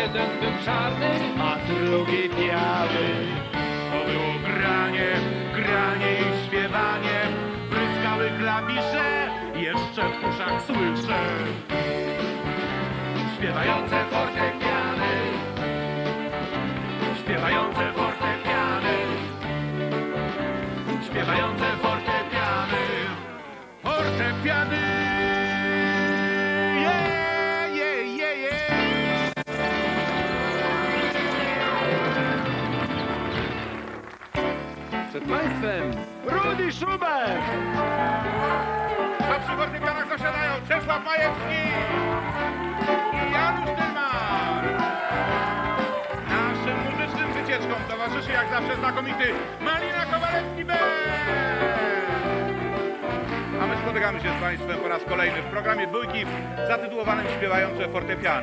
jeden był czarny, a drugi biały. To było granie, granie i śpiewanie. Bryskały klawisze, jeszcze w uszach słyszę. Śpiewające fortepiany. Śpiewające fortepiany. Śpiewające fortepiany. Fortepiany. Przed Państwem Rudy Schubert! A przy fortepianach zasiadają Czesław Majewski i Janusz Dymar. Naszym muzycznym wycieczkom towarzyszy jak zawsze znakomity Malina Kowalewski Band. A my spotykamy się z Państwem po raz kolejny w programie Dwójki zatytułowanym Śpiewające Fortepiany.